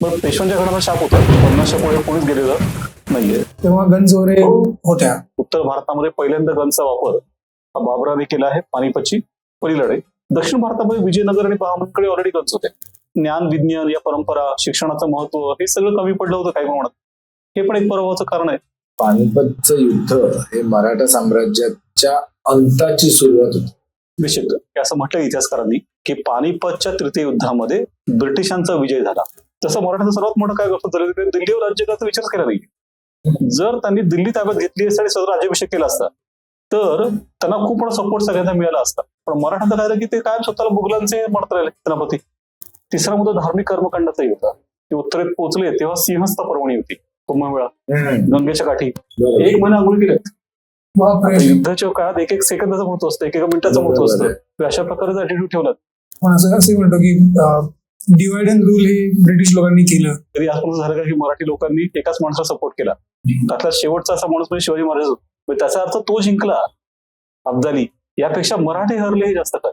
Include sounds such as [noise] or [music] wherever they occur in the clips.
मग पेशव्यांच्या घराचा शाप होता. पन्नासच्या पुढे कोणीच गेलेलं नाहीये. तेव्हा गंज वगैरे होत्या. उत्तर भारतामध्ये पहिल्यांदा गनचा वापर हा बाबराने केला आहे. पानिपतची पहिली लढाई. दक्षिण भारतामध्ये विजयनगर आणि बहामनकडे ऑलरेडी गन्स होते ज्ञान विज्ञान या परंपरा शिक्षणाचं महत्त्व हे सगळं कमी पडलं होतं काही प्रमाणात. हे पण एक पराभवाचं कारण आहे. पानिपतचं युद्ध हे मराठा साम्राज्याच्या अंताची सुरुवात होती. निश्चित. हे असं म्हटलं इतिहासकारांनी की पानिपतच्या तृतीय युद्धामध्ये ब्रिटिशांचा विजय झाला. तसं मराठ्याचं सर्वात मोठं काय गोष्ट झाली दिल्लीवर राज्य करायचा विचार केला नाही. जर त्यांनी दिल्ली ताब्यात घेतली असती आणि स्वतः राज्याभिषेक केला असता तर त्यांना खूप मोठा सपोर्ट सगळ्यांना मिळाला असता. पण मराठ्यांचं काय की ते काय स्वतःला मुघलांचे म्हणत राहिले सेनापती. तिसरा मुद्दा धार्मिक कर्मकांडाचाही होता. ते उत्तरेत पोहोचले तेव्हा सिंहस्थ पर्वणी होती कुंभमेळा गंगेच्या काठी. एक महिना आंघोळ केले बापरे. युद्धाच्या काळात एक एक सेकंदाचं महत्त्व असतं एक एक मिनिटाचं महत्त्व असतं. अशा प्रकारचा ऍटिट्यूड ठेवला पण असं असे म्हणतो की डिवाइड अँड रूल हे ब्रिटिश लोकांनी केलं. तरी आजपर्यंत झालं का की मराठी लोकांनी एकाच माणसाला सपोर्ट केला. त्यातला शेवटचा असा माणूस म्हणजे शिवाजी महाराज. म्हणजे त्याचा अर्थ तो जिंकला. अब्दाली. यापेक्षा मराठी हरले हे जास्त काय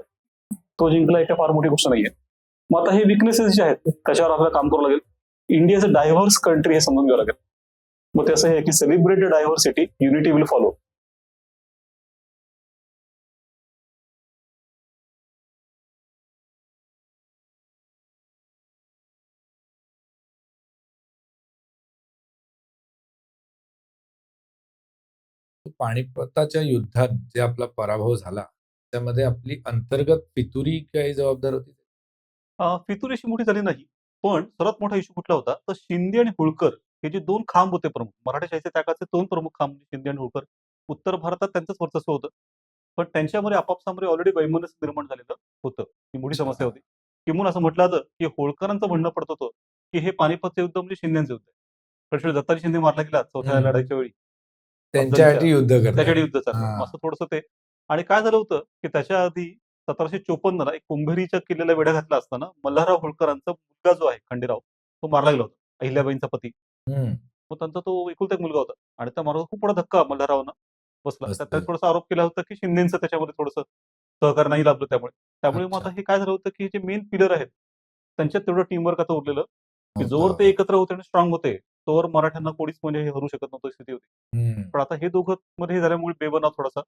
तो जिंकला एका फार मोठी गोष्ट नाहीये. मग आता हे विकनेसेस जे आहेत त्याच्यावर आपल्याला काम करावं लागेल. इंडियाचं डायव्हर्स कंट्री हे समजून घ्यावं लागेल. मग ते असं हे की celebrated diversity unity will follow पानिपताच्या युद्धात जे आपला पराभव झाला त्यामध्ये आपली अंतर्गत पितुरी काही जबाबदार होती? अं, फितूर अशी मोठी झाली नाही. पण सर्वात मोठा इश्यू कुठला होता? तर शिंदे आणि होळकर हे जे दोन खांब होते प्रमुख मराठा त्याकाळचे दोन प्रमुख खांब म्हणजे शिंदे आणि होळकर. उत्तर भारतात त्यांचंच वर्चस्व होतं. पण त्यांच्यामध्ये आपापसामध्ये ऑलरेडी वैमनस्य निर्माण झालेलं होतं. ही मोठी समस्या होती. किमून असं म्हटलं जातं की होळकरांचं म्हणणं पडत होतं की हे पानिपतचं युद्ध म्हणजे शिंद्यांचं युद्ध आहे. प्रश्न दत्ताजी शिंदे मारला गेला चौथ्या हम्म. लढाईच्या वेळी. त्यांच्यासाठी युद्ध करतात युद्ध चाललं. असं थोडंसं ते आणि काय झालं होतं की त्याच्या आधी सतराशे चोपन्नला एक कुंभेरीच्या किल्ल्याला वेढा घातला असताना मल्हारराव होळकरांचा मुलगा जो आहे खंडेराव तो मारला गेला होता अहिल्याबाईंचा पती. मग त्यांचा तो एकुलता एक मुलगा होता आणि त्या मार्गावर खूप मोठा धक्का मल्हाररावांना बसला बसला. त्यात थोडासा आरोप केला होता की शिंदेचं त्याच्यामध्ये थोडंसं सहकार नाही लाभलं त्यामुळे त्यामुळे मग. आता हे काय झालं होतं की जे मेन पिलर आहेत त्यांच्यात तेवढं टीमवर्क आता उरलेलं की जोवर. ते एकत्र होते आणि स्ट्रॉंग होते तोवर मराठ्यांना कोणीच म्हणजे हे हरू शकत नव्हतं स्थिती होती हम्म. पण आता हे दोघं मध्ये हे झाल्यामुळे बेबनाव थोडासा.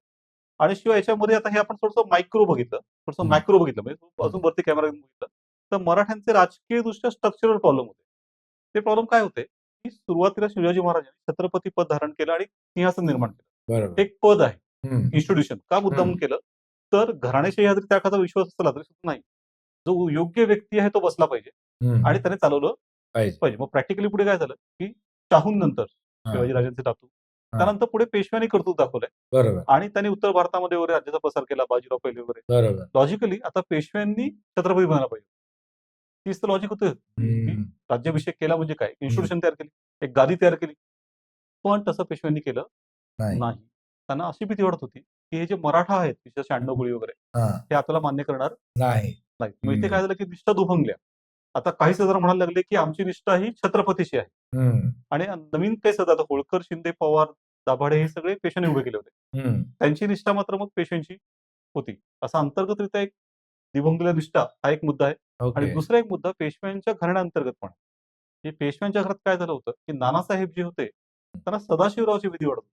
आणि शिवाय याच्यामध्ये आता हे आपण थोडंसं मायक्रो बघितलं. थोडंसं हम्म. मायक्रो बघितलं. म्हणजे अजून वरती कॅमेरा बघितलं. तर मराठ्यांचे राजकीय दृष्ट्या स्ट्रक्चरल प्रॉब्लेम होते. ते प्रॉब्लेम काय होते? की सुरुवातीला शिवाजी महाराजांनी छत्रपती पद धारण केलं आणि सिंहासन निर्माण केलं. बरोबर. एक पद आहे. हम्म. इन्स्टिट्यूशन का मुद्दाम केलं? तर घराण्याशी ह्या जरी त्याखाचा विश्वास असला तरी सुद्धा नाही. जो योग्य व्यक्ती आहे तो बसला पाहिजे. हम्म. आणि त्याने चालवलं पाहिजे. मग प्रॅक्टिकली पुढे काय झालं की शाहून नंतर. शिवाजी राजांचे नातू हा. त्यानंतर पुढे पेशव्यांनी कर्तृत्व दाखवलंय. आणि त्यांनी उत्तर भारतामध्ये वगैरे राज्याचा प्रसार केला बाजीराव पहिले वगैरे. बरोबर. लॉजिकली आता पेशव्यांनी छत्रपती बनायला पाहिजे. तीच तर लॉजिक होतं. राज्याभिषेक केला म्हणजे काय? इन्स्टिट्यूशन तयार केली एक गादी तयार केली. पण तसं पेशव्यांनी केलं नाही. त्यांना अशी भीती वाटत होती की हे जे मराठा आहेत विशेष शहाण्णव गोळी वगैरे हा. आपल्याला मान्य करणार नाही. मग इथे. काय झालं की निष्ठा दुभंगल्या. आता काही सदर म्हणायला लागले की आमची निष्ठा ही छत्रपतीची आहे. आणि नवीन काही सदर आता होळकर शिंदे पवार दाभाडे हे सगळे पेशाने उभे केले होते. त्यांची निष्ठा मात्र मग पेशंटची होती असा अंतर्गतरित्या एक दिभंगलेला निष्ठा हा एक मुद्दा आहे आणि दुसरा एक मुद्दा पेशव्यांच्या घराण्याअंतर्गत पण. की पेशव्यांच्या घरात काय झालं होतं की नानासाहेब जे होते त्यांना सदाशिवरावची विधी वाढत होती.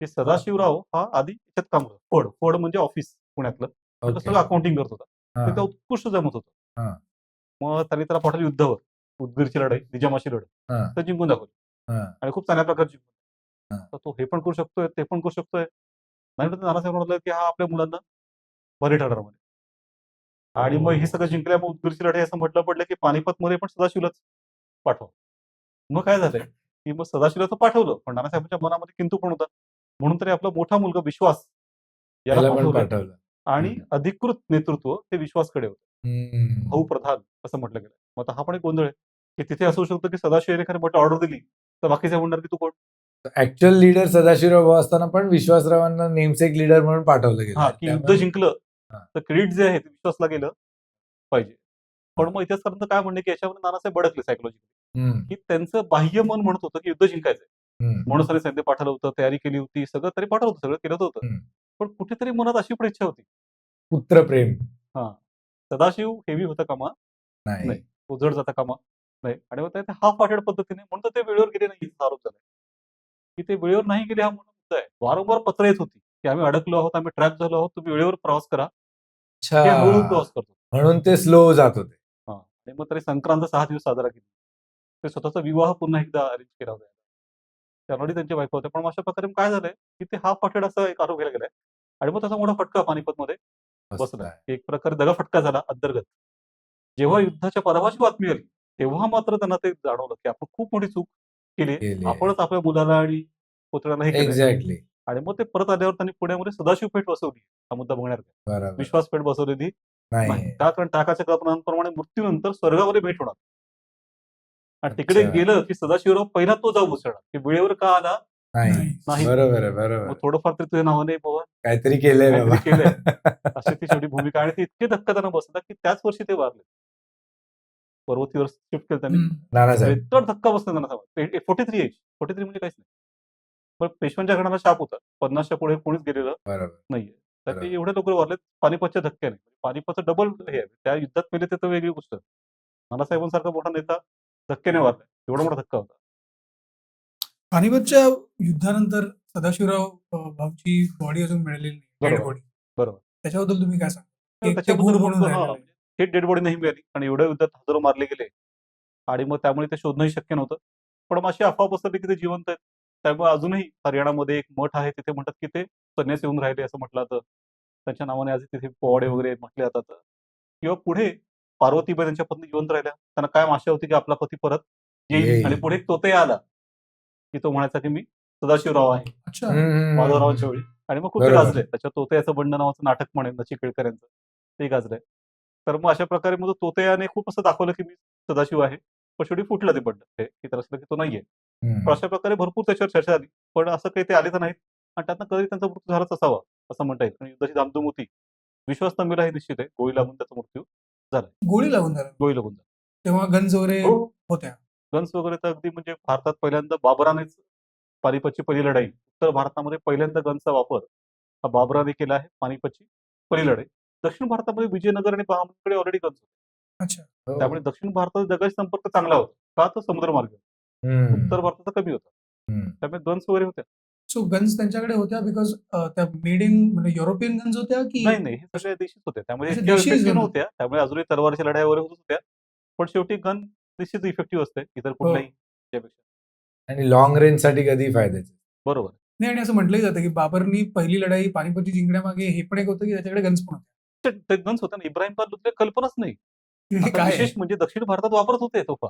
की सदाशिवराव हा आधी याच्यात काम करतो फोड फोड म्हणजे ऑफिस पुण्यातलं सगळं अकाउंटिंग करत होता हा. ते उत्कृष्ट जमत होतं हा. मग त्यांनी त्याला पाठवली युद्धावर. उदगीरची लढाई निजामाची लढाई. हा. तर जिंकून दाखवली. हा. आणि खूप चांगल्या प्रकारे जिंकून हा. तर तो हे पण करू शकतोय ते पण करू शकतोय. नाही तर नानासाहेब म्हणाले की हा आपल्या मुलांना बरे ठरणार म्हणे. आणि मग हे सगळं जिंकल्या मग उदगीरची लढाई असं म्हटलं पडलं की पानिपत मध्ये पण सदाशिवलाच पाठव. मग काय झालंय की मग सदाशिवला तर पाठवलं पण नानासाहेबांच्या मनामध्ये किंतु पण होता. म्हणून तरी आपला मोठा मुलगा विश्वास याला पण पाठवलं पाठवलं. आणि हम्म. अधिकृत नेतृत्व ते विश्वासकडे होतं. हम्म. भाऊ प्रधान असं म्हटलं गेलं मग आता हा पण एक गोंधळ आहे की तिथे असू शकतं की सदाशिव एखादी मोठी ऑर्डर दिली तर बाकीचे म्हणणार की तू कोण? ऍक्च्युअल लीडर सदाशिवराव भाऊ असताना पण विश्वासरावांना नेमसेक लीडर म्हणून पाठवलं गेलं हा की युद्ध त्यामुळे- जिंकलं हा. तर क्रेडिट जे आहे ते विश्वासला गेलं पाहिजे. पण मग इतिहासकारांचं काय म्हणणं की याच्यावर नानासाहेब भडकले सायकोलॉजी हम्म. की त्यांचं बाह्य मन म्हणत होतं की युद्ध जिंकायचं हम्म. म्हणून सगळे सैन्य पाठवलं होतं तयारी केली होती सगळं तरी पाठवलं होतं सगळं केलं होतं. हम्म. पण कुठेतरी मनात अशी पण इच्छा होती. पुत्रप्रेम. हा. सदाशिव हेवी होता कामा. नाही. नाही. उजड जाता कामा. नाही आणि मग ते हाफ हार्टेड पद्धतीने म्हणून तर ते वेळेवर गेले नाही याचा आरोप झाला की ते वेळेवर नाही गेले हा मोठा मुद्दा आहे. वारंवार पत्र येत होती की आम्ही अडकलो आहोत आम्ही ट्रॅप झालो आहोत तुम्ही वेळेवर प्रवास करा. ते हळूहळू अच्छा प्रवास करतो. म्हणून ते स्लो जात होते. हा आणि मग तरी संक्रांत सहा दिवस साजरा केली. ते स्वतःचा विवाह पुन्हा एकदा अरेंज केला होता. त्यामुळे त्यांच्या बायको होत्या. पण अशा प्रकारे काय झालंय? की ते हाफ फाटेड असा एक आरोप केला गेलाय. आणि मग त्याचा मोठा फटका पानिपतमध्ये. बसला. एक प्रकारे दगा फटका झाला अंतर्गत. जेव्हा युद्धाच्या पराभवाची बातमी आली तेव्हा मात्र त्यांना ते जाणवलं की आपण खूप मोठी चूक केली. आपणच आपल्या मुलाला आणि पुत्राला हे. एक्झॅक्टली आणि मग ते परत आल्यावर त्यांनी पुण्यामध्ये सदाशिव पेठ बसवली. हा मुद्दा बघणार बरोबर. विश्वास पेठ बसवलेली नाही. का? कारण टाकाच्या कल्पनांप्रमाणे मृत्यूनंतर स्वर्गामध्ये भेट होणार. आणि तिकडे. गेलं की सदाशिवराव पहिला तो जाऊ उसळणार की वेळेवर का आला? नाही. बरोबर आहे मग बरोबर थोडंफार तरी तुझ्या नावाने बाबा काहीतरी केलंय काहीतरी बाबा. [laughs] अशी ती शेवटी भूमिका आणि ती इतके धक्का त्यांना बसला की त्याच वर्षी ते वारले. पर्वतीवर शिफ्ट केलं त्यांनी. हम्म. नानासाहेब इतका धक्का बसला त्यांना forty three age forty three म्हणजे काहीच नाही. पण पेशव्यांच्या घराला शाप होता. पन्नासच्या पुढे कोणीच गेलेलं बरोबर. नाहीये. तर ते बरोबर. एवढे लोक वारलेत पानिपतच्या धक्क्याने पानिपतचं डबल हे आहे. त्या युद्धात मेले ते तर वेगळी गोष्ट. नानासाहेबांसारखा मोठा नेता धक्क्याने वारला. एवढा मोठा धक्का होता. पानिपतच्या युद्धानंतर सदाशिवराव भाऊची बॉडी अजून मिळालेली नाही डेड बरोबर. बॉडी बरोबर. त्याच्याबद्दल तुम्ही काय सांगा ते त्याच्याबद्दल गुण म्हणून बोलतो, हा, राहिलेलं आहे. हे डेड बॉडी नाही मिळाली आणि एवढ्या युद्धात हजारो मारले गेले आणि मग त्यामुळे ते शोधणंही शक्य नव्हतं पण मग अशी अफवा पसरली की ते जिवंत आहेत त्यामुळे अजूनही हरियाणामध्ये एक मठ आहे तिथे म्हणतात की ते संन्यास येऊन राहिले असं म्हटलं जातं त्यांच्या नावाने आज तिथे पोवाडे वगैरे म्हटले जातात किंवा पुढे पार्वतीबाई त्यांच्या पत्नी जिवंत राहिल्या त्यांना काय आशा होती की आपला पती परत येईल येईल. आणि पुढे तोते आला की तो म्हणायचा की मी सदाशिवराव आहे. अच्छा. हम्म. माधवरावांच्या वेळी आणि मग खूप. गाजलंय. त्याच्या तोतयाचं बंड नावाचं नाटक म्हणेन नचिकेळकर यांचं ते गाजलंय. तर मग अशा प्रकारे मग तो तोतयाने खूप असं दाखवलं की मी सदाशिव आहे. पण शेवटी फुटलं ते बंड. ते की तर असलं की तो नाहीये. अशा प्रकारे भरपूर त्याच्यावर चर्चा झाली. पण असं काही ते आले तर नाहीत. आणि त्यातनं कधी त्यांचा मृत्यू झालाच असावा असं म्हणता येईल. आणि युद्धाची धामधूम होती. विश्वास तंबीला हे निश्चित आहे. गोळी लागून त्याचा मृत्यू गोळी लागून झाला. गोळी लागून झाला. तेव्हा वगैरे हो. होत्या. गन्स वगैरे तर अगदी म्हणजे भारतात पहिल्यांदा बाबरानेच पानिपतची पहिली लढाई. उत्तर भारतामध्ये पहिल्यांदा गनचा वापर हा बाबराने केला आहे पानिपतची पहिली लढाई. दक्षिण भारतामध्ये विजयनगर आणि बहामनीकडे ऑलरेडी गन्स होते. त्यामुळे दक्षिण भारतात जगाशी संपर्क चांगला होता. का तर समुद्रमार्ग. उत्तर भारताचा कमी होता. त्यामुळे गन्स वगैरे होत्या. सो गन्स त्यांच्याकडे होत्या बिकॉज त्या मेड इन म्हणजे युरोपियन गन्स होत्या की नाही नाही. हे सगळ्या देशीच होत्या त्यामुळे नव्हत्या. त्यामुळे अजूनही तलवारच्या लढाई वगैरे होत होत्या. पण शेवटी गन निश्चित इफेक्टिव्ह असते इतर हो. कुठल्याही आणि लॉंग रेंजसाठी कधी फायद्याचे. बरोबर. नाही आणि असं म्हटलंही जातं की बाबरनी पहिली लढाई पानिपतची जिंकण्यामागे हे पण एक होतं की त्याच्याकडे गन्स पण होते. गन्स होत्या ना. इब्राहिम पार कल्पनाच नाही. विशेष म्हणजे दक्षिण भारतात वापरत होते तोफा.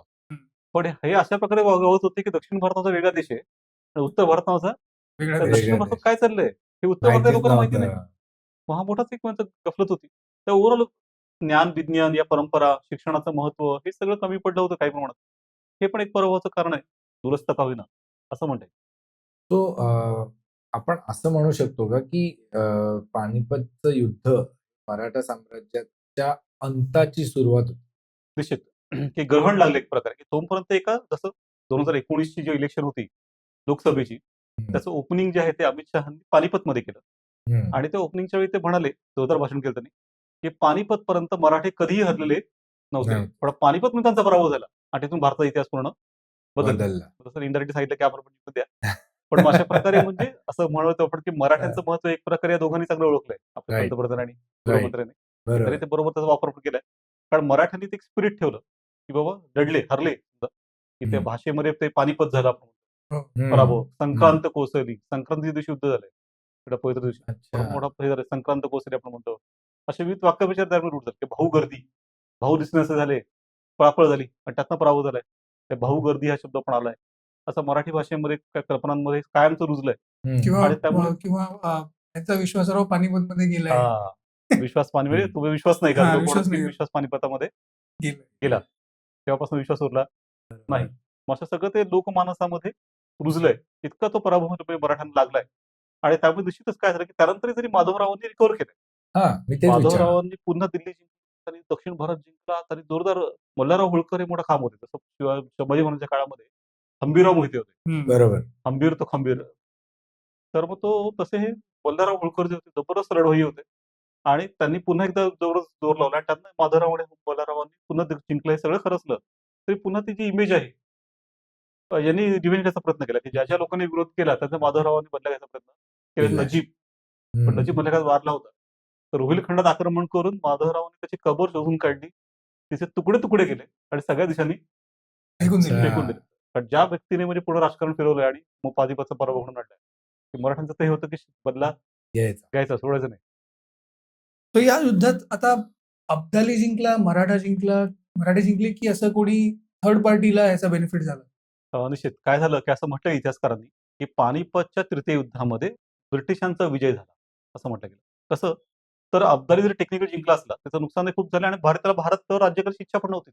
पण हे अशा प्रकारे वागवत होते की दक्षिण भारताचा वेगळा देश आहे. उत्तर भारताचा दक्षिण. भारतात काय चाललंय? हे उत्तर भारतीय माहितीच लोकांना माहिती नाही नव्हतं. मग हा मोठाच एक म्हणजे गफलत होती. त्या ओव्हरऑल ज्ञान विज्ञान या परंपरा शिक्षणाचं महत्त्व हे सगळं कमी पडलं होतं काही प्रमाणात. हे पण एक पराभवाचं कारण आहे. दुरस्त का होईना असं म्हणता येईल. तो अं, आपण असं म्हणू शकतो का की पानिपतचं युद्ध मराठा साम्राज्याच्या अंताची सुरुवात होती. निश्चित. की ग्रहण लागले एक प्रकारे. की तोपर्यंत एका जसं दोन हजार एकोणीसची जी इलेक्शन होती लोकसभेची. त्याचं ओपनिंग जे आहे ते अमित शहानी पानिपतमध्ये केलं. आणि त्या ओपनिंगच्या वेळी ते म्हणाले जोरदार भाषण केलं त्यांनी की पानिपत पर्यंत मराठे कधीही हरलेले नव्हते. पण पानिपत मध्ये त्यांचा पराभव झाला. आणि तिथून भारताचा इतिहास पूर्ण बदलला. जसं सांगितलं की आपण पण द्या. [laughs] पण अशा प्रकारे म्हणजे असं म्हणत आपण की मराठ्यांचं महत्त्व एक प्रकारे या दोघांनी चांगलं ओळखलंय. आपल्या आणि. गृहमंत्र्यांनी. ते बरोबर त्याचा वापर पण केलाय कारण मराठ्यांनी ते एक स्पिरिट ठेवलं. की बाबा लढले हरले. की त्या. भाषेमध्ये ते पानिपत झालं आपण. हम्म. पराभव. संक्रांत कोसळली. संक्रांतीच्या दिवशी युद्ध झालंय पवित्र दिवशी. मोठा हे झालं. संक्रांत कोसळली आपण म्हणतो. असे विविध वाक्यप्रचार दरम्यान रूढ झाले की भाऊ गर्दी. भाऊ दिसण्याचे झाले पळापळ झाली आणि त्यातनं पराभव झालाय. त्या भाऊ गर्दी हा शब्द पण आलाय. असं मराठी भाषेमध्ये काय कल्पनांमध्ये कायमचं रुजलंय. किंवा आणि त्यामुळे- किंवा त्यांचा विश्वासराव पानिपत मध्ये गेलाय. हा. विश्वास पाणी म्हणजे. तुम्ही विश्वास नाही हा, का विश्वास पानिपतामध्ये गेलाय. तेव्हापासून विश्वास उरला नाही. मग असं सगळं ते लोकमानसामध्ये रुजलंय. इतका तो पराभव मराठ्यांना लागलाय. आणि त्यामुळे निश्चितच काय झालं की त्यानंतर जरी माधवरावांनी रिकव्हर केलं हा मी तेच विचार माधवरावांनी पुन्हा दिल्ली जिंकली त्यांनी दक्षिण भारत जिंकला त्यांनी जोरदार मल्हारराव होळकर हे मोठा खांब होते. जसं शिवाय संभाजी महाराजांच्या काळामध्ये हंबीरराव मोहिते होते. बरोबर. हंबीर तो खंबीर. तर मग तो तसे हे मल्हारराव होळकर जे होते जबरदस्त लढवई होते. आणि त्यांनी पुन्हा एकदा जबरदस्त जोर लावला आणि त्यातनं माधवराव आणि मल्हाररावांनी पुन्हा ते जिंकलं हे सगळं खरंचलं. तरी पुन्हा ती जी इमेज आहे अ, यांनी रिव्हेंज घ्यायचा प्रयत्न केला. की ज्या ज्या लोकांनी विरोध केला त्यांचा माधवरावांनी बदला घ्यायचा प्रयत्न केला. केलाय. नजीब. पण नजीब मल्लिकात वारला होता. तर रोहिलखंडात आक्रमण करून माधवरावांनी त्याची कबर शोधून काढली. तिचे तुकडे तुकडे केले आणि सगळ्या दिशांनी फेकून दिली. कारण ज्या व्यक्तीने म्हणजे पुढे राजकारण फिरवलंय आणि मग पानिपतचा पराभव म्हणून आणलाय की मराठ्यांचं ते होतं की बदला घ्यायचा. घ्यायचा सोडायचं नाही. तर या युद्धात आता अब्दाली जिंकला मराठा जिंकला. मराठे जिंकले की असं कोणी थर्ड पार्टीला याचा बेनिफिट झाला? निश्चित. काय झालं की असं म्हटलं इतिहासकारांनी की पानिपतच्या तृतीय युद्धामध्ये ब्रिटिशांचा विजय झाला असं म्हटलं गेलं. कसं? तर अब्दाली जरी टेक्निकल जिंकला असला त्याचं नुकसानही खूप झालं आणि भारताला भारत राज्य करायची इच्छा पण नव्हती.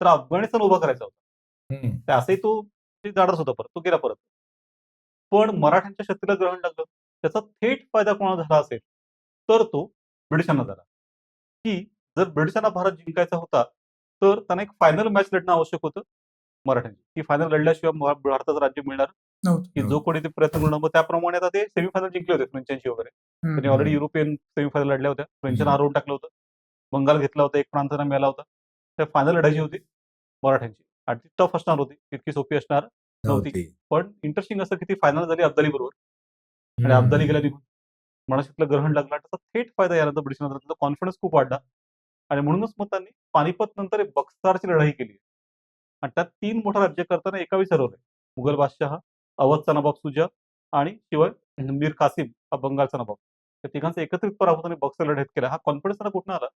तर अफगाणिस्तान उभा करायचा होता. ते असंही तो जाडच होता परत तो गेला परत. पण मराठ्यांच्या शक्तीला ग्रहण लागलं. त्याचा थेट फायदा कोणाला झाला असेल? तर तो ब्रिटिशांना झाला. की जर ब्रिटिशांना भारत जिंकायचा होता तर त्यांना एक फायनल मॅच लढणं आवश्यक होतं मराठ्यांची. की फायनल लढल्याशिवाय भारताचं राज्य मिळणार की जो कोणी ते प्रयत्न करणं मग त्याप्रमाणे आता ते सेमीफायनल जिंकले होते फ्रेंचांशी वगैरे. त्यांनी ऑलरेडी युरोपियन सेमीफायनल लढल्या होत्या. फ्रेंचांना. हरवून टाकलं होतं. बंगाल घेतला होता एक प्रांत त्यांना मिळाला होता. त्या फायनल लढायची होती मराठ्यांची. आणि ती टफ असणार होती इतकी सोपी असणार नव्हती. पण इंटरेस्टिंग असं की ती फायनल झाली अब्दाली बरोबर. आणि. अब्दाली गेल्या निघून. मनाशीतलं ग्रहण लागला त्याचा थेट फायदा यानंतर ब्रिटिशांना. झाला. त्यांचा कॉन्फिडन्स खूप वाढला. आणि म्हणूनच मग त्यांनी पानिपत नंतर बक्सारची लढाई केली. आणि त्यात तीन मोठं राज्य करताना एका विसरवलंय मुघल बादशहा अवधचा नवाब सुजा आणि शिवाय मीर कासिम हा बंगालचा नवाब त्या तिघांचा एकत्रित पराभूताने बक्सर लढाईत केला. हा कॉन्फिडन्स त्यांना कुठून आला?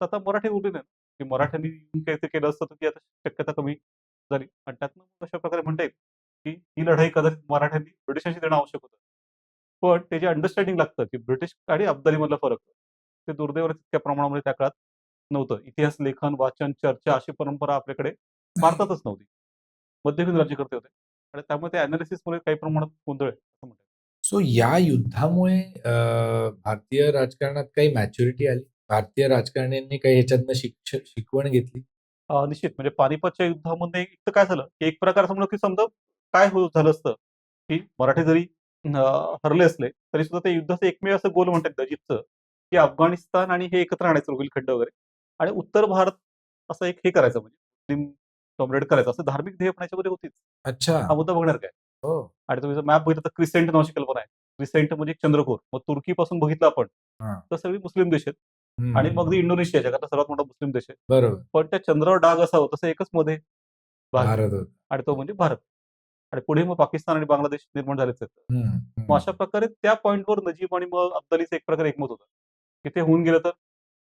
तर आता मराठी उरले नाही की मराठ्यांनी काही ते केलं असतं तर ती आता शक्यता कमी झाली. आणि त्यातनं अशा प्रकारे म्हणता येईल की ही लढाई कदाचित मराठ्यांनी ब्रिटिशांशी देणं आवश्यक होतं. पण ते जे अंडरस्टँडिंग लागतं की ब्रिटिश आणि अब्दालीमधला फरक ते दुर्दैवाने तितक्या प्रमाणामध्ये त्या काळात नव्हतं. इतिहास लेखन वाचन चर्चा अशी परंपरा आपल्याकडे भारतातच नव्हती. मध्ययुगीन राज्यकर्ते होते. आणि त्यामुळे त्या अनालिसिसमध्ये काही प्रमाणात गोंधळ आहे असं म्हणतात सो या युद्धामुळे भारतीय राजकारणात काही मॅच्युरिटी आली? भारतीय राजकारण्यांनी काही ह्याच्यातनं शिक्ष शिकवण घेतली? निश्चित. म्हणजे पानिपतच्या युद्धामध्ये एक तर काय झालं? की एक प्रकार समजा की समजा काय हो झालं असतं? की मराठी जरी हरले असले तरी सुद्धा त्या युद्धाचं एकमेव असं गोल म्हणतात नजीबचं की अफगाणिस्तान आणि हे एकत्र आणायचं रोहिलखंड वगैरे. आणि उत्तर भारत असं एक हे करायचं म्हणजे मुस्लिम कॉम्रेड करायचं. असं धार्मिक ध्येय पण याच्यामध्ये होतीच. अच्छा. हा मुद्दा बघणार काय? हो. आणि तुम्ही जर मॅप बघितला तर क्रिसेंट नावाची कल्पना आहे. क्रिसेंट म्हणजे एक चंद्रकोर. मग तुर्कीपासून बघितलं आपण. तर सगळी मुस्लिम देश आहेत. आणि मग इंडोनेशिया जगातला सर्वात मोठा मुस्लिम देश आहे. बरोबर. पण त्या चंद्रावर डाग असावं तसं एकच मध्ये. भारत. आणि तो म्हणजे भारत. आणि पुढे मग पाकिस्तान आणि बांगलादेश निर्माण झालेच आहेत मग. अशा प्रकारे त्या पॉईंटवर नजीब आणि मग अब्दालीचं एक प्रकारे एकमत होतं. की ते होऊन गेलं तर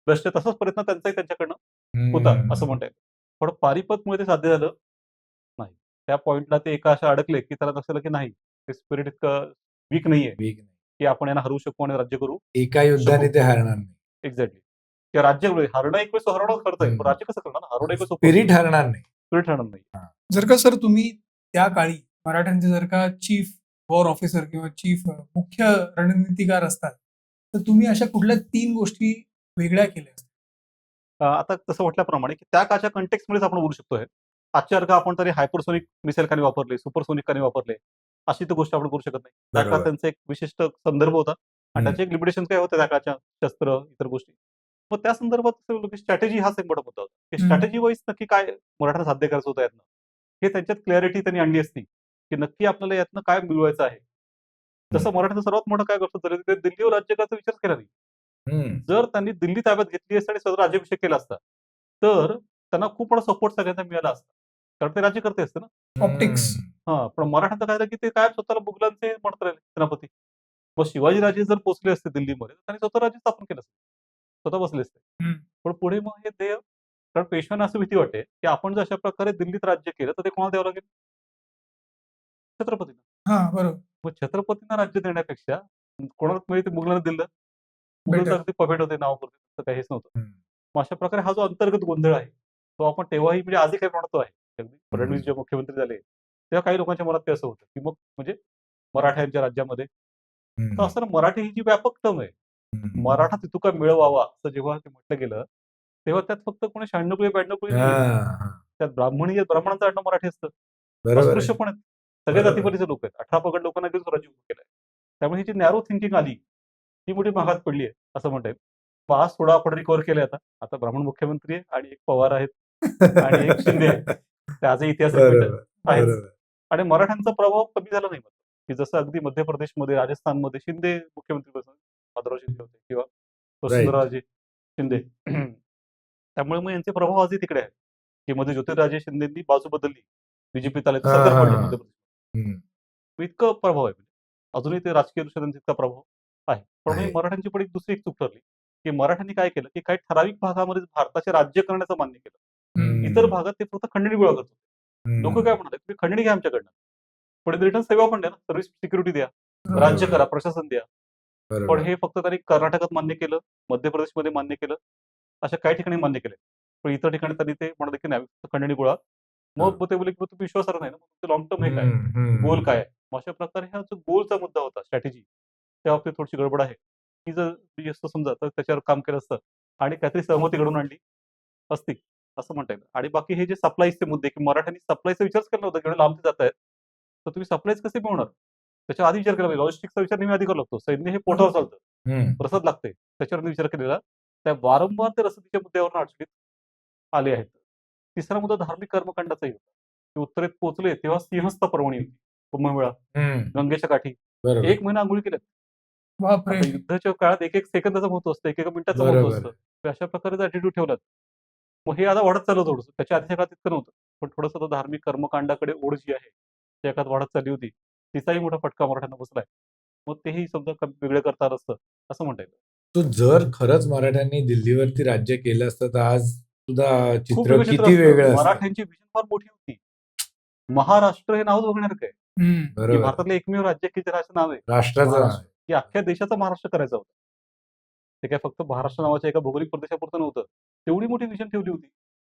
बेस्ट आहे तसाच प्रयत्न त्यांचाही त्यांच्याकडनं होता. असं म्हणता येईल. पण पारिपतमुळे ते साध्य झालं नाही. त्या पॉईंटला ते एका अशा अडकले की त्याला लक्षात आलं की नाही ते स्पिरिट इतकं वीक नाहीये Weak नाही. की आपण यांना हरू शकू आणि राज्य करू एका युद्धाने ते हरणार नाही. एक्झॅक्टली. किंवा राज्य हरणं एक वेळेस हरणं आहे पण. राज्य कसं करणार? ना हरणं एक वेळेस स्पिरिट हरणार नाही. स्पिरिट हरणं नाही. जर का सर तुम्ही त्या काळी मराठ्यांचे जर का चीफ वॉर ऑफिसर किंवा चीफ मुख्य रणनीतिकार असतात तर तुम्ही अशा कुठल्या तीन गोष्टी वेगळ्या केल्या आता तसं म्हटल्याप्रमाणे की त्या काळच्या कंटेक्समध्येच आपण बोलू शकतो हे आजच्या आपण तरी हायपरसोनिक मिसाईल कानी वापरले सुपरसोनिक कानी वापरले अशी तर गोष्ट आपण करू शकत नाही त्या. त्यांचा एक विशिष्ट संदर्भ होता आणि. त्याचे एक लिमिटेशन काय होते त्या काळच्या शस्त्र इतर गोष्टी मग त्या संदर्भात स्ट्रॅटेजी हाच एक मोठा मुद्दा होता की. स्ट्रॅटेजी वाईज नक्की काय मराठा साध्य करायचं होतं यातनं हे त्यांच्यात क्लॅरिटी त्यांनी आणली असती की नक्की आपल्याला यातनं काय मिळवायचं आहे तसं हम्म. मराठ्याचं सर्वात मोठं काय गोष्ट झाली ते दिल्लीवर राज्य करायचा विचार केला नाही. जर त्यांनी दिल्ली ताब्यात घेतली असती आणि स्वतः राज्याभिषेक केला असता तर त्यांना खूप मोठा सपोर्ट सगळ्यांना मिळाला असता. कारण ते राज्य करते असते ना. Optics. हा पण मराठ्यांचं काय की ते काय स्वतःला मुघलांचे म्हणत राहिले सेनापती. मग शिवाजी राजे जर पोहोचले असते दिल्लीमध्ये तर त्यांनी स्वतः राज्य स्थापन केलं असतं. स्वतः बसले असते. पण पुढे मग हे ध्येय कारण पेशव्यांना असं भीती वाटते की आपण जर अशा प्रकारे दिल्लीत राज्य केलं तर ते कोणाला द्यावं लागेल? छत्रपतींना. हा बरोबर. मग छत्रपतींना राज्य देण्यापेक्षा कोणाला म्हणजे ते मुघलांना दिलं? पपेट होते नावापुरते तसं काहीच नव्हतं. मग अशा प्रकारे हा जो अंतर्गत गोंधळ आहे तो आपण तेव्हाही म्हणजे आजही काही म्हणतो आहे अगदी फडणवीस. जेव्हा मुख्यमंत्री झाले तेव्हा काही लोकांच्या मनात ते असं होतं की मग म्हणजे मराठ्यांच्या राज्यामध्ये. तर असताना मराठी ही जी व्यापक टर्म आहे. मराठा तितुका मिळवावा असं जेव्हा ते म्हटलं गेलं तेव्हा त्यात फक्त कोणी शहाण्णव पिढी ब्याण्णव. हा. त्यात ब्राह्मणी ब्राह्मणांचं आडनाव मराठी असतं. अस्पृश्य पण आहेत सगळ्या. जातीपतीचे लोक आहेत अठरा पगड लोकांना घेऊन स्वराज्य उभं केलंय त्यामुळे ही जी नॅरो थिंकिंग आली ती मोठी भागात पडली आहे असं म्हणता येईल. आज थोडा आपण रिकव्हर केलंय आता. आता ब्राह्मण मुख्यमंत्री आहे आणि एक पवार आहेत आणि एक शिंदे आहे. [laughs] ते आजही इतिहास. बरोबर आणि मराठ्यांचा प्रभाव कमी झाला नाही. की जसं अगदी मध्य प्रदेशमध्ये राजस्थानमध्ये शिंदे मुख्यमंत्री माधवराव शिंदे होते किंवा वसुंधराजे शिंदे. [clears throat] त्यामुळे मग यांचे प्रभाव आजही तिकडे आहे की मध्ये ज्योतिराजे शिंदेंनी बाजू बदलली. बीजेपीत आले. इतकं प्रभाव आहे. अजूनही ते राजकीय दृष्ट्या त्यांचा इतका प्रभाव पण आहे. मराठ्यांची पण एक दुसरी एक चूक ठरली की मराठ्यांनी काय केलं की काही ठराविक भागामध्ये भारताचे राज्य करण्याचं मान्य केलं हम्म. इतर भागात ते फक्त खंडणी गोळा करत होते हम्म. लोक काय म्हणाले तुम्ही खंडणी घ्या आमच्याकडनं पण रिटर्न सेवा पण द्या ना सर्व्हिस सिक्युरिटी द्या बरोबर. राज्य करा प्रशासन द्या पण बरोबर हे फक्त त्यांनी कर्नाटकात मान्य केलं मध्य प्रदेशमध्ये मान्य केलं अशा काही ठिकाणी मान्य केले पण इतर ठिकाणी त्यांनी ते म्हणाले की नाही फक्त खंडणी गोळा मग मग ते बोलले की मग तुम्ही विश्वासार्ह नाही ना तुमचं लॉंग टर्म हे काय हम्म, हम्म. गोल काय आहे? मग अशा प्रकारे हा जो गोलचा मुद्दा होता स्ट्रॅटेजी त्या बाबतीत थोडीशी गडबड आहे. की जर तुम्ही असं समजा तर त्याच्यावर काम केलं असतं आणि काहीतरी सहमती घडून आणली असती असं म्हणता येईल. आणि बाकी हे जे सप्लायचे मुद्दे की मराठ्यांनी सप्लायचा विचारच केला होता जेवढे लांब ते जात आहेत तर तुम्ही सप्लायच कसे मिळवणार? त्याच्या आधी विचार केला पाहिजे. लॉजिस्टिक्सचा विचार नेहमी आधी करावा लागतो. सैन्य हे पोटावर चालतं. रसद लागते त्याच्यावर विचार केलेला. त्या वारंवार त्या रसदीच्या मुद्द्यावर अडचणीत आले आहेत. तिसरा मुद्दा धार्मिक कर्मकांडाचाही होता ते उत्तरेत पोहोचले तेव्हा सिंहस्थ पर्वणी होती. कुंभमेळा. गंगेच्या काठी. एक महिना आंघोळी केल्यात. बापरे! आता युद्धाच्या काळात एक एक सेकंदाचं महत्त्व असतं एक एक मिनिटाचं महत्त्व बरोबर. असतं. तर अशा प्रकारे ऍटिट्यूड ठेवलात मग हे आता वाढत चाललं थोडंसं. त्याच्या आधीच्या काळात इतकं नव्हतं. पण थोडंसं आता धार्मिक कर्मकांडाकडे ओढ जी आहे त्या काळात वाढत चालली होती तिचाही मोठा फटका मराठ्यांना बसलाय मग तेही समजा कमी वेगळं करता आलं असतं असं म्हणता येईल. तो जर खरंच मराठ्यांनी दिल्लीवरती राज्य केलं असतं तर आज सुद्धा खूप चित्र वेगळं चित्र किती असतं. वेगळं असतं. मराठ्यांची विजन फार मोठी होती. महाराष्ट्र हे नावच बघणार काय? हम्म. की बरोबर. भारतातलं एकमेव राज्य की त्याला असं नाव आहे? राष्ट्राचं नाव आहे. की अख्ख्या देशाचा महाराष्ट्र करायचा होता. ते काय फक्त महाराष्ट्र नावाच्या एका भौगोलिक प्रदेशापुरतं नव्हतं. तेवढी मोठी विजन ठेवली होती.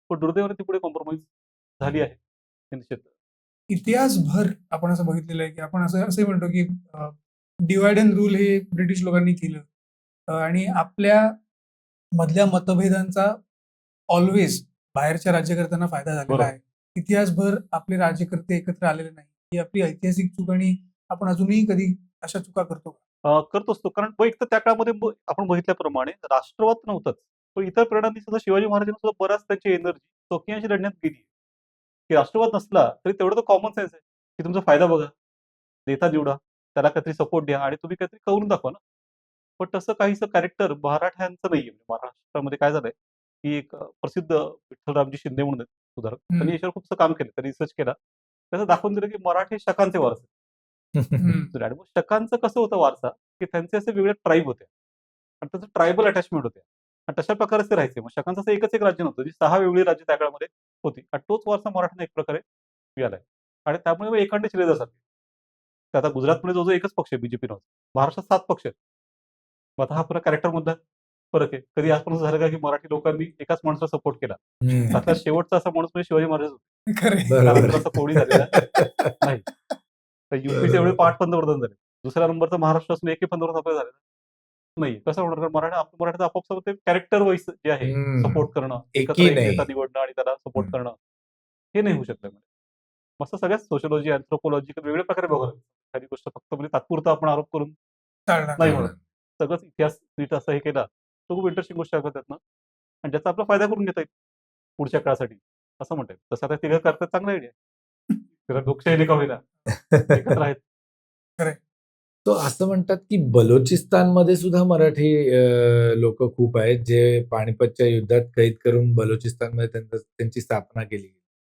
पण दुर्दैवाने ती पुढे कॉम्प्रोमाइज झाली आहे. हे निश्चित. इतिहासभर आपण असं बघितलेलं आहे की आपण असं असे म्हणतो की डिवाइड अँड रूल हे ब्रिटिश लोकांनी केलं. आणि आपल्या मधल्या मतभेदांचा ऑलवेज बाहेरच्या राज्यकर्त्यांना फायदा झालेला. आहे. इतिहासभर आपले राज्यकर्ते एकत्र आलेले नाही ही आपली ऐतिहासिक चूक आणि आपण अजूनही कधी अशा चुका करतो का? करत असतो. कारण एक तर त्या काळामध्ये आपण बघितल्याप्रमाणे राष्ट्रवाद नव्हताच. पण इतर प्रेरणांनी सुद्धा शिवाजी महाराजांनी सुद्धा बराच त्याची एनर्जी चौकीयांशी लढण्यात गेली. की राष्ट्रवाद नसला तरी तेवढं तर कॉमन सेन्स आहे. की तुमचा फायदा बघा. नेता निवडा. त्याला काहीतरी सपोर्ट द्या आणि तुम्ही काहीतरी करून दाखवा ना. पण तसं काहीसं कॅरेक्टर मराठ्यांचं नाहीये. म्हणजे महाराष्ट्रामध्ये काय झालंय? की एक प्रसिद्ध विठ्ठलरामजी शिंदे म्हणून सुधारक. हम्म. त्यांनी याच्यावर खूपसं काम केलं. त्यांनी रिसर्च केला. त्याचं दाखवून दिलं की मराठी शकांचे वारस. आणि मग शकांचं कसं होतं वारसा? की त्यांचे असे वेगळे ट्राईब होते. आणि त्याचं ट्रायबल अटॅचमेंट होते. आणि तशा प्रकारे ते राहायचे. मग शकांचं असं एकच एक राज्य नव्हतं. जी सहा वेगळी राज्य त्या काळामध्ये होती. आणि तोच वारसा मराठ्यांना एक प्रकारे मिळालाय आणि त्यामुळे मग एकांडे शिलेदार तर आता गुजरातमध्ये जो जो एकच पक्ष आहे बीजेपी नावाचा महाराष्ट्रात सात पक्ष आहेत. मग आता हा पुरा कॅरेक्टर मधला फरक आहे. कधी आजपर्यंत झालं का की मराठी लोकांनी एकाच माणसाला सपोर्ट केला. त्यातला शेवटचा असा माणूस म्हणजे शिवाजी महाराज होते. कोणी झालेला नाही. तर युपीचे एवढे पाच पंतप्रधान झाले दुसऱ्या नंबरचा महाराष्ट्र असून एकही पंतप्रधान आपल्याला झालेला नाही कसं होणार कारण मराठा आपलं मराठीचं आपोआप ते कॅरेक्टर वाईज जे आहे. सपोर्ट करणं एकत्र. नेता निवडणं आणि त्याला सपोर्ट. करणं हे नाही होऊ शकलं म्हणजे मस्त सगळ्याच सोशलॉजी अँथ्रोपॉलॉजी वेगवेगळ्या प्रकारे बघायला लागतं. एखादी गोष्ट फक्त म्हणजे तात्पुरता आपण आरोप करून नाही. होणार. सगळंच इतिहास नीट असं हे केला तो खूप इंटरेस्टिंग गोष्ट आहे त्यातनं आणि ज्याचा आपला फायदा करून घेता येईल पुढच्या काळासाठी असं म्हणता येईल तसं आता तिघं करतात चांगला आयडिया लोकशाही का होईना एकत्र आहेत. [laughs] तो असं म्हणतात की बलोचिस्तानमध्ये सुद्धा मराठी लोक खूप आहेत जे पानिपतच्या युद्धात कैद करून बलोचिस्तानमध्ये त्यांचं- त्यांची स्थापना केली.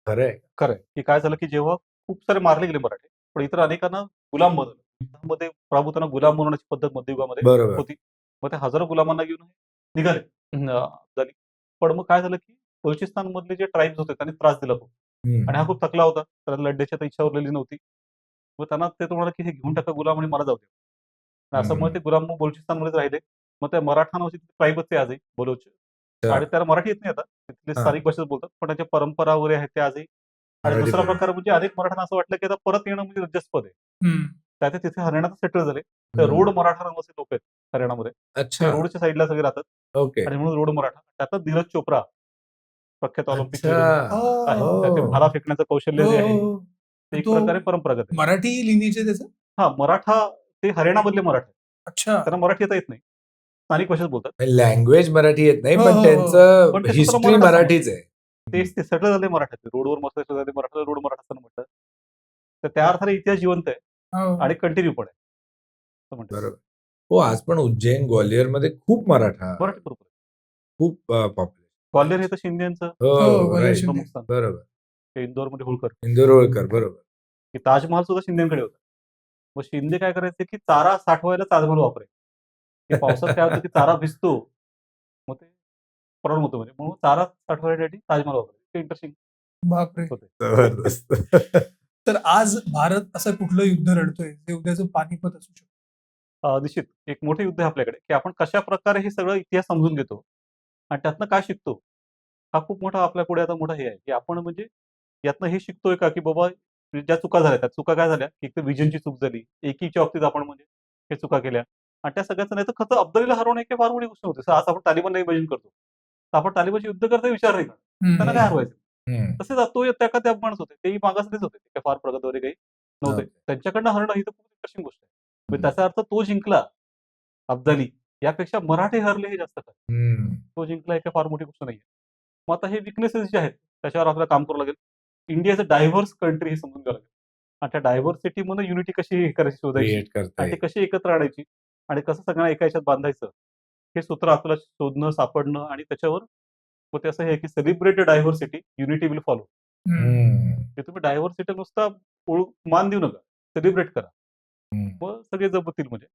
खरं आहे खरंय. की काय झालं की जेव्हा खूप सारे मारले गेले मराठे पण इतर अनेकांना गुलाम बनवलं. प्राभूतांना गुलाम बनवण्याची पद्धत मध्ययुगामध्ये बरोबर. होती. मग ते हजारो गुलामांना घेऊन निघाले. झाली. पण मग काय झालं की बलुचिस्तान मधले जे ट्राईब्स होते त्यांनी त्रास दिला हम्म. आणि हा खूप थकला होता. त्याला लढण्याची आता इच्छा उरलेली नव्हती. मग त्यांना ते तो म्हणाला की हे घेऊन टाका गुलाम आणि मला जाऊ दे. असं मग. ते गुलाम मग बलुचिस्तानमध्येच राहिले. मग त्या मराठा नावाची ट्राईबच ते आजही बलोच. आणि त्याला मराठी येत नाही आता. तिथले. स्थानिक भाषेत बोलतात. पण त्याच्या परंपरा वगैरे आहेत ते आजही. आणि मराठी दुसरा. प्रकार म्हणजे अनेक मराठ्यांना असं वाटलं की आता परत येणं म्हणजे रजस्पद आहे. त्या तिथे हरियाणात सेटल झाले. तर. रोड मराठा नावाचे लोक आहेत हरियाणामध्ये. रोडच्या साईडला सगळे राहतात. ओके. आणि म्हणून रोड मराठा. त्यातच धीरज चोप्रा प्रख्यात ऑलिम्पिक आहे. हो. भाला फेकण्याचं कौशल्य जे आहे हो. ते एक प्रकारे परंपरागत आहे. मराठी लिहिण्याचे त्याचं? हा मराठा ते हरियाणामधले मराठा अच्छा. त्यांना मराठी येता येत नाही. स्थानिक भाषेत बोलतात. लँग्वेज मराठी येत नाही हो, पण हो, हो. त्यांचं हिस्ट्री मराठीच आहे. तेच ते सगळं झाले मराठ्यात रोडवर मस्त झाले. मराठा रोड मराठा असताना म्हटलं तर त्या अर्थाने इतिहास जिवंत आहे हो. आणि कंटिन्यू पण आहे. बरोबर. हो आज पण उज्जैन ग्वालियरमध्ये खूप मराठा मराठी बरोबर आहे. खूप पॉप्युलर ग्वाल्हेर हे तर शिंदेचं. हो हो, right. शिंदे. प्रमुख स्थान बरोबर इंदोरमध्ये होळकर. इंदोरवळकर बरोबर. की ताजमहाल सुद्धा शिंदेकडे होता. मग शिंदे काय करायचे की चारा साठवायला ताजमहाल वापरे की पावसात काय होतं की चारा भिजतो. मग ते प्रॉब्लेम होतो म्हणजे. म्हणून चारा साठवण्यासाठी ताजमहाल वापरे इंटरेस्टिंग बापरे. होते. जबरदस्त. [laughs] तर आज भारत असं कुठलं युद्ध लढतोय जे उद्याचं पानिपत असू शकतं? निश्चित. एक मोठे युद्ध आहे आपल्याकडे. की आपण कशा प्रकारे हे सगळं इतिहास समजून घेतो. आणि त्यातनं काय शिकतो? हा खूप मोठा आपल्या पुढे आता मोठा हे आहे की आपण म्हणजे यातनं हे शिकतोय का की बाबा ज्या चुका झाल्या त्या चुका काय झाल्या? की एक तर विजनची चूक झाली एकीच्या बाबतीत आपण म्हणजे हे चुका केल्या. आणि त्या सगळ्याचं नाही तर खतं अब्दालीला हरवणं एक फार मोठी गोष्ट होती. आज आपण तालिबानला इमॅजिन करतो. तर आपण तालिबानचे युद्ध करता विचार नाही करत त्यांना काय हरवायचं. तसेच तो त्या का त्या माणूस होते तेही मागासलेच होते ते काय फार प्रगत वगैरे काही नव्हते. त्यांच्याकडनं हरणं ही तर खूप इंटरेस्टिंग गोष्ट आहे. म्हणजे त्याचा अर्थ तो जिंकला अब्दाली. यापेक्षा मराठे हरले हे जास्त खरं हम्म. तो जिंकला हे काही फार मोठी गोष्ट नाहीये. मग आता हे विकनेसेस जे आहेत त्याच्यावर आपल्याला काम करावं लागेल. India is a diverse country हे समजून घ्यावं लागेल. आणि त्या डायव्हर्सिटी मध्ये युनिटी कशी हे करायची शोधायची? आणि ते कशी एकत्र आणायची? आणि कसं सगळ्यांना एका याच्यात बांधायचं? हे सूत्र आपल्याला शोधणं सापडणं आणि त्याच्यावर मग ते असं हे आहे की celebrated diversity unity will follow. ते तुम्ही डायव्हर्सिटी नुसता मान देऊ नका. सेलिब्रेट करा. मग सगळे जमतील म्हणजे.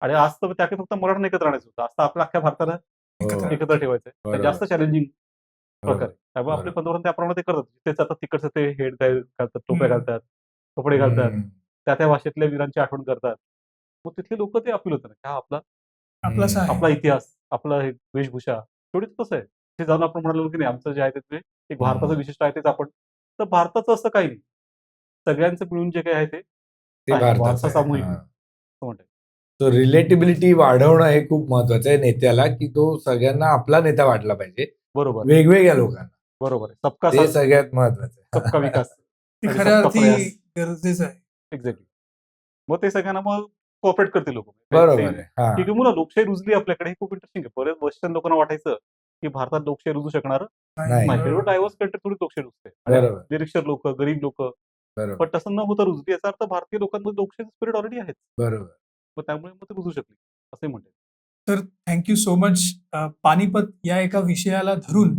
आणि आज तर त्याकडे फक्त मराठा एकत्र आणायचं होतं. आज तर आपल्या अख्ख्या भारताला हो. एकत्र ठेवायचं आहे बरोबर. जास्त चॅलेंजिंग. प्रकार त्यामुळे आपले. पंतप्रधान त्याप्रमाणे ते करतात तेच आता तिकडचं ते हेड घालतात टोप्या. घालतात कपडे घालतात. त्या त्या भाषेतल्या वीरांची आठवण करतात मग तिथले लोक ते अपील होतात हा आपला आपला इतिहास आपला हे वेशभूषा तेवढीच कसं आहे ते जाऊन आपण म्हणालो की नाही आमचं जे आहे ते एक भारताचं. विशिष्ट आहे तेच आपण तर भारताचं असं काही नाही सगळ्यांचं मिळून जे काही आहे ते भारताचं. सामूहिक हा. म्हणतात तो रिलेटिबिलिटी वाढवणं हे खूप महत्वाचं आहे नेत्याला की तो सगळ्यांना आपला नेता वाटला पाहिजे. बरोबर. वेगवेगळ्या लोकांना. बरोबर आहे. सबका ते साथ. सगळ्यात महत्वाचं सबका आहे विकास. [laughs] ते आणि खऱ्या सबका अर्थी प्रयास. गरजेचं आहे. एक्झॅक्टली मग ते सगळ्यांना मग कॉपरेट करतील लोक. बरोबर आहे. हा. की मुलं लोकशाही रुजली आपल्याकडे. हे खूप इंटरेस्टिंग आहे. बरेच वेस्टर्न लोकांना वाटायचं की भारतात लोकशाही रुजू शकणार? नाही. नाही. बरोबर. डायव्हर्स कंट्री थोडी लोकशाही रुजते. बरोबर. निरीक्षर लोक गरीब लोक. बरोबर. पण तसं न होता रुजली याचा अर्थ भारतीय लोकांमध्ये लोकशाही स्पिरिट ऑलरेडी आहे बरोबर. मग त्यामुळे मग ते रुजू शकली असे म्हणते तर थँक्यू सो मच. पानिपत या एका विषयाला धरून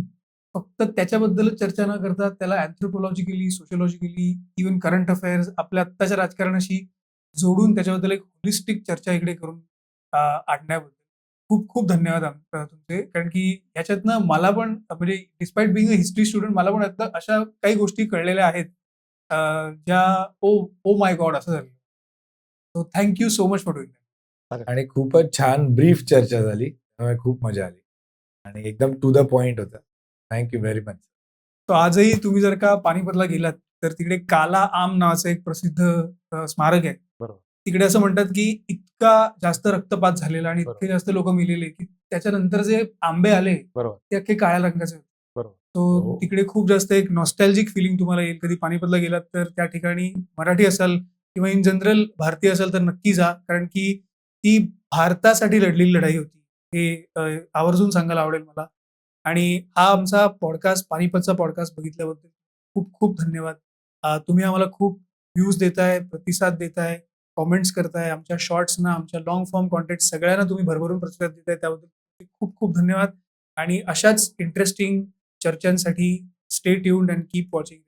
फक्त त्याच्याबद्दलच चर्चा न करता त्याला anthropologically sociologically even current affairs आपल्या आत्ताच्या राजकारणाशी जोडून त्याच्याबद्दल एक होलिस्टिक चर्चा इकडे करून आणण्याबद्दल खूप खूप धन्यवाद तुमचे. कारण की ह्याच्यातनं मला पण म्हणजे despite being a history student मला पण आता अशा काही गोष्टी कळलेल्या आहेत. ज्या ओ ओ माय गॉड असं झालं so thank you so much for doing आणि खूपच छान ब्रीफ चर्चा झाली. त्यामुळे खूप मजा आली. आणि एकदम टू द पॉइंट होता. थँक्यू व्हेरी मच तो आजही तुम्ही जर का पानिपतला गेलात तर तिकडे काला आम नावाचं एक प्रसिद्ध स्मारक आहे. बरोबर. तिकडे असं म्हणतात की इतका जास्त रक्तपात झालेला आणि इतके. जास्त लोक मिलेले की त्याच्यानंतर जे आंबे आले बरोबर. ते अख्खे काळ्या रंगाचे तो हो. तिकडे खूप जास्त एक नॉस्टॅल्जिक फिलिंग तुम्हाला येईल. कधी पानिपतला गेलात तर त्या ठिकाणी मराठी असाल किंवा इन जनरल भारतीय असाल तर नक्की जा. कारण की ती भारतासाठी लढलेली लढाई होती. हे आवर्जून सांगायला आवडेल मला. आणि हा आमचा पॉडकास्ट पानिपतचा पॉडकास्ट बघितल्याबद्दल खूप खूप धन्यवाद. तुम्ही आम्हाला खूप व्ह्यूज देताय प्रतिसाद देताय कॉमेंट्स करताय. आमच्या शॉर्ट्सना आमच्या लॉंग फॉर्म कॉन्टेंट सगळ्यांना तुम्ही भरभरून प्रतिसाद देताय. त्याबद्दल खूप खूप धन्यवाद. आणि अशाच interesting चर्चांसाठी stay tuned and keep watching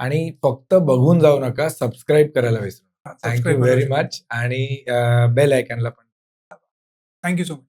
आणि फक्त बघून जाऊ नका सबस्क्राईब करायला विसरू थँक्यू व्हेरी मच आणि बेल आयकनला पण. Thank you so much